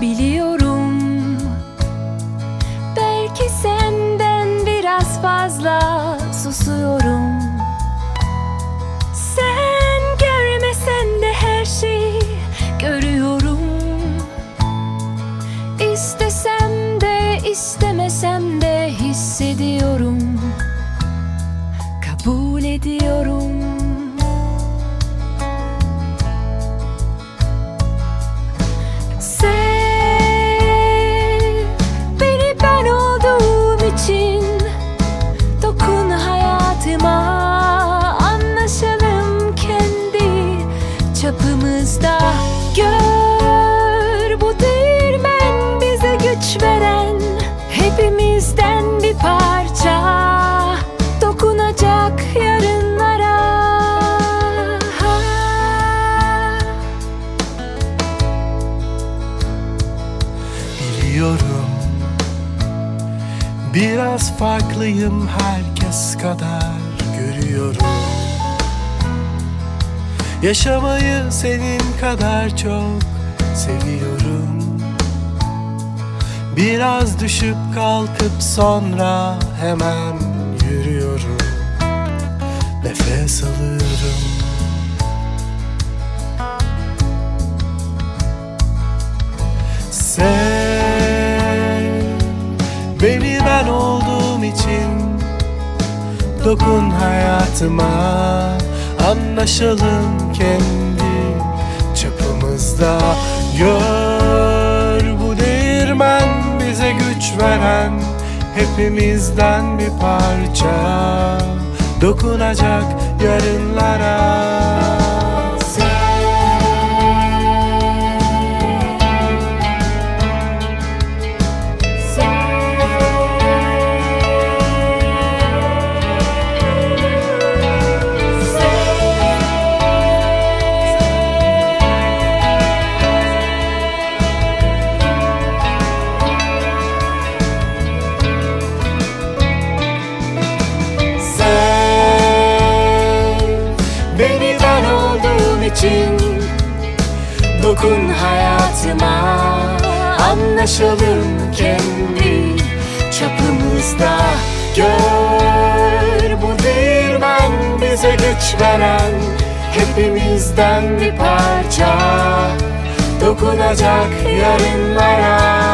Biliyorum. Belki senden biraz fazla susuyorum. Sen görmesen de her şeyi görüyorum. İstesem de istemesem de hissediyorum. Kabul ediyorum Biraz farklıyım herkes kadar görüyorum. Yaşamayı senin kadar çok seviyorum. Biraz düşüp kalkıp sonra hemen yürüyorum. Nefes alıyorum. Sev Beni ben olduğum için Dokun hayatıma Anlaşalım kendi çapımızda. Gör bu değirmen bize güç veren Hepimizden bir parça. Dokunacak yarınlara için. Dokun hayatıma Anlaşalım kendi çapımızda. Gör bu değirmen bize güç veren Hepimizden bir parça. Dokunacak yarınlara